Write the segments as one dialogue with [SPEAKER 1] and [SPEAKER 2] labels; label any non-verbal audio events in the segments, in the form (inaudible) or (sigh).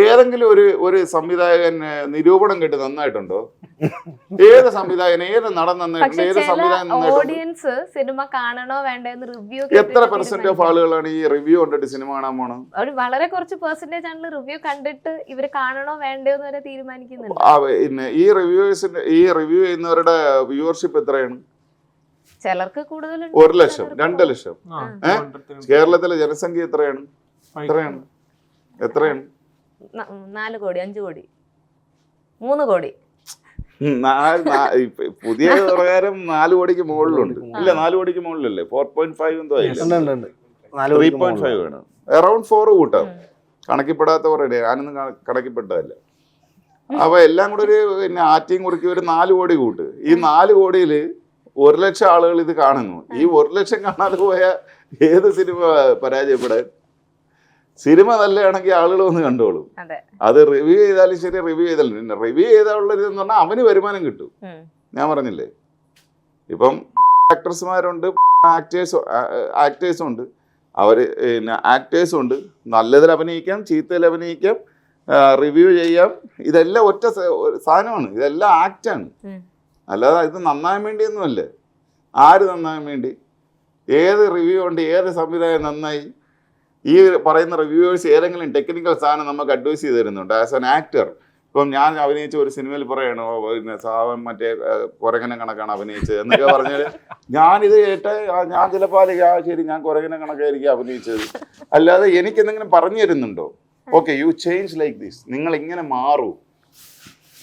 [SPEAKER 1] ഏതെങ്കിലും ഒരു ഒരു സംവിധായകൻ നിരൂപണം കേട്ട് നന്നായിട്ടുണ്ടോ? ഏത് സംവിധായകൻ ഏത് നടൻ നന്നായിട്ടുണ്ട് ഏത് സംവിധായകൻ
[SPEAKER 2] ഓഡിയൻസ് സിനിമ കാണണോ വേണ്ടോ എന്ന് റിവ്യൂ
[SPEAKER 1] എത്ര പെർസെന്റ് ഓഫ് ആളുകളാണ് ഈ റിവ്യൂ കണ്ടിട്ട് സിനിമ കാണാൻ പോണം
[SPEAKER 2] ഒരു വളരെ കുറച്ച് പെർസെന്റേജ് ആണ് റിവ്യൂ കണ്ടിട്ട് ഇവർ കാണണോ വേണ്ടോ എന്ന് വരെ തീരുമാനിക്കുന്നുണ്ട്.
[SPEAKER 1] ആ, ഈ റിവ്യൂസിന്റെ ഈ റിവ്യൂ ചെയ്യുന്നവരുടെ വ്യൂവർഷിപ്പ് എത്രയാണ്?
[SPEAKER 2] ചിലർക്ക് കൂടുതലുണ്ട്.
[SPEAKER 1] ഒരു ലക്ഷം രണ്ട് ലക്ഷം.
[SPEAKER 3] ആ,
[SPEAKER 1] ഏ?
[SPEAKER 3] 200,
[SPEAKER 1] കേരളത്തിലെ ജനസംഖ്യ എത്രയാണ്? എത്രയാണ്? എത്രയാണ്?
[SPEAKER 2] നാല് കോടി അഞ്ചു കോടി. മൂന്ന് കോടി.
[SPEAKER 1] പുതിയ പ്രകാരം നാല് കോടിക്ക് മുകളിലുണ്ട്. ഇല്ല നാല് കോടിക്ക് മുകളിലല്ലേ? ഫോർ പോയിന്റ് ഫൈവ് എന്തോ
[SPEAKER 4] ഉണ്ട് ഉണ്ട് ഉണ്ട്.
[SPEAKER 1] ത്രീ പോയിന്റ് ഫൈവ് ആണ് അറൌണ്ട് ഫോർ കൂട്ടാം.
[SPEAKER 2] കണക്കിപ്പെടാത്ത
[SPEAKER 1] കണക്കിപ്പെടാത്തവരുടെ ഞാനൊന്നും കണ- കണക്കിപ്പെട്ടതല്ല. അപ്പൊ എല്ലാം കൂടെ ഒരു പിന്നെ ആറ്റിയും കുറിക്ക് ഒരു നാല് കോടി കൂട്ട്. ഈ നാല് കോടിയിൽ ഒരു ലക്ഷം ആളുകൾ ഇത് കാണുന്നു. ഈ ഒരു ലക്ഷം കാണാതെ പോയ ഏത് സിനിമ പരാജയപ്പെടാൻ? സിനിമ നല്ലതാണെങ്കിൽ ആളുകൾ വന്ന് കണ്ടോളും.
[SPEAKER 2] അതെ.
[SPEAKER 1] റിവ്യൂ ചെയ്താലും ശരി റിവ്യൂ ചെയ്താലും പിന്നെ റിവ്യൂ ചെയ്താലുള്ളത് എന്ന് പറഞ്ഞാൽ അവന് വരുമാനം കിട്ടും. ഞാൻ പറഞ്ഞില്ലേ? ഇപ്പം ആക്ട്രസ്മാരുണ്ട് ആക്ടേഴ്സ് ആക്ടേഴ്സും ഉണ്ട്. അവർ പിന്നെ ആക്ടേഴ്സും ഉണ്ട്. നല്ലതിൽ അഭിനയിക്കാം ചീത്തയിൽ അഭിനയിക്കാം റിവ്യൂ ചെയ്യാം. ഇതെല്ലാം ഒറ്റ സാധനമാണ്. ഇതെല്ലാം ആക്റ്റാണ്. അല്ലാതെ ഇത് നന്നാൻ വേണ്ടിയൊന്നുമല്ലേ. ആര് നന്നാൻ വേണ്ടി? ഏത് റിവ്യൂ ഉണ്ട് ഏത് സംവിധാനം നന്നായി? ഈ പറയുന്ന റിവ്യൂവേഴ്സ് ഏതെങ്കിലും ടെക്നിക്കൽ സാധനം നമുക്ക് അഡ്വൈസ് ചെയ്ത് തരുന്നുണ്ട്. ആസ് ആൻ ആക്ടർ ഇപ്പം ഞാൻ അഭിനയിച്ച ഒരു സിനിമയിൽ പറയണോ പിന്നെ സാവൻ മറ്റേ കുരങ്ങനെ കണക്കാണ് അഭിനയിച്ചത് എന്നൊക്കെ പറഞ്ഞാൽ ഞാനിത് കേട്ട് ഞാൻ ചിലപ്പോൾ ആ ശരി ഞാൻ കുരങ്ങനെ കണക്കായിരിക്കും അഭിനയിച്ചത്. അല്ലാതെ എനിക്ക് എന്തെങ്കിലും പറഞ്ഞു തരുന്നുണ്ടോ? Okay you change like this നിങ്ങൾ ഇങ്ങനെ മാറൂ.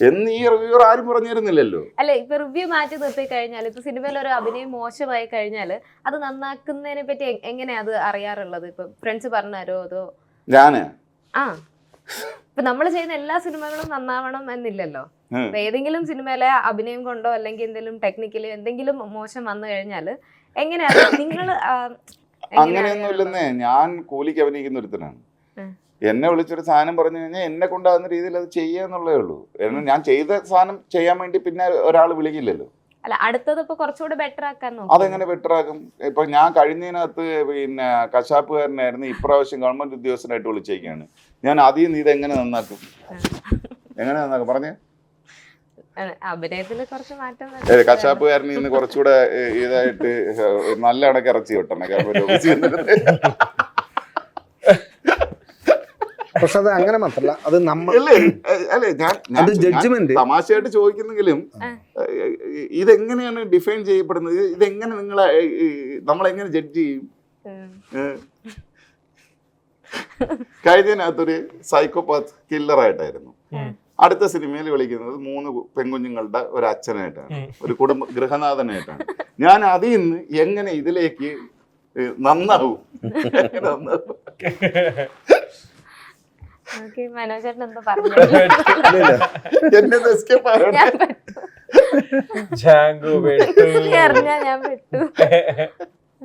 [SPEAKER 1] എന്ന് ഈ റിവ്യൂർ ആരും പറഞ്ഞു തരുന്നില്ലല്ലോ
[SPEAKER 2] അല്ല ഇപ്പൊ റിവ്യൂ മാറ്റി നിർത്തി കഴിഞ്ഞാൽ ഇപ്പൊ സിനിമയിൽ ഒരു അഭിനയം മോശമായി കഴിഞ്ഞാൽ അത് നന്നാക്കുന്നതിനെ പറ്റി എങ്ങനെയാ അത് അറിയാറുള്ളത്? ഇപ്പൊ ഫ്രണ്ട്സ് പറഞ്ഞാരോ അതോ?
[SPEAKER 1] ഞാൻ?
[SPEAKER 2] ആ. ഇപ്പൊ നമ്മൾ ചെയ്യുന്ന എല്ലാ സിനിമകളും നന്നാവണം എന്നില്ലല്ലോ. ഏതെങ്കിലും സിനിമയിലെ അഭിനയം കൊണ്ടോ അല്ലെങ്കിൽ എന്തെങ്കിലും ടെക്നിക്കലി എന്തെങ്കിലും മോശം വന്നു കഴിഞ്ഞാൽ എങ്ങനെയാ? നിങ്ങൾ
[SPEAKER 1] അങ്ങനെയൊന്നും ഇല്ലെന്നേ ഞാൻ കൂലിക്ക് അഭിനയിക്കുന്ന ഒരുത്തനാണ്. എന്നെ വിളിച്ചൊരു സാധനം പറഞ്ഞു കഴിഞ്ഞാൽ എന്നെ കൊണ്ടാകുന്ന രീതിയിൽ അത് ചെയ്യുക എന്നുള്ളേ ഉള്ളൂ. കാരണം ഞാൻ ചെയ്ത സാധനം ചെയ്യാൻ വേണ്ടി പിന്നെ ഒരാൾ വിളിക്കില്ലല്ലോ.
[SPEAKER 2] അല്ല അടുത്തത് ഇപ്പൊ കുറച്ചുകൂടെ ബെറ്റർ ആക്കാൻ
[SPEAKER 1] അതെങ്ങനെ ബെറ്ററാക്കും ഇപ്പൊ ഞാൻ കഴിഞ്ഞതിനകത്ത് പിന്നെ കശാപ്പുകാരനായിരുന്നു ഇപ്രാവശ്യം ഗവൺമെന്റ് ഉദ്യോഗസ്ഥനായിട്ട് വിളിച്ചേക്കാണ്. ഞാൻ ആദ്യം നീ ഇതെങ്ങനെ നന്നാക്കും? എങ്ങനെ നന്നാക്കും? പറഞ്ഞേ.
[SPEAKER 2] അഭിനയത്തിൽ കുറച്ച് മാറ്റം
[SPEAKER 1] കശാപ്പുകാരൻ ഇന്ന് കുറച്ചുകൂടെ ഇതായിട്ട് നല്ല കണക്ക് ഇറച്ചി കിട്ടണം.
[SPEAKER 4] പക്ഷെ അത് അങ്ങനെ മാത്രല്ല. അത് നമ്മൾ
[SPEAKER 1] അല്ലേ? ഞാൻ
[SPEAKER 4] അത് ജഡ്ജ്മെന്റ്
[SPEAKER 1] തമാശയായിട്ട് ചോദിക്കുന്നെങ്കിലും ഇതെങ്ങനെയാണ് ഡിഫൈൻ ചെയ്യപ്പെടുന്നത്? ഇത് ഇതെങ്ങനെ നിങ്ങളെ നമ്മളെങ്ങനെ ജഡ്ജ് ചെയ്യും. കഴിഞ്ഞതിനകത്തൊരു സൈക്കോപാത്ത് കില്ലറായിട്ടായിരുന്നു. അടുത്ത സിനിമയിൽ വിളിക്കുന്നത് മൂന്ന് പെൺകുഞ്ഞുങ്ങളുടെ ഒരു അച്ഛനായിട്ടാണ്. ഒരു കുടുംബ ഗൃഹനാഥനായിട്ടാണ്. ഞാൻ അതിൽ നിന്ന് എങ്ങനെ ഇതിലേക്ക് നന്നാവും? (laughs) നന്നാവും.
[SPEAKER 2] പെട്ടു.
[SPEAKER 3] ജാങ്കോ വെട്ടു
[SPEAKER 2] നീ ഞാൻ പെട്ടു. (laughs)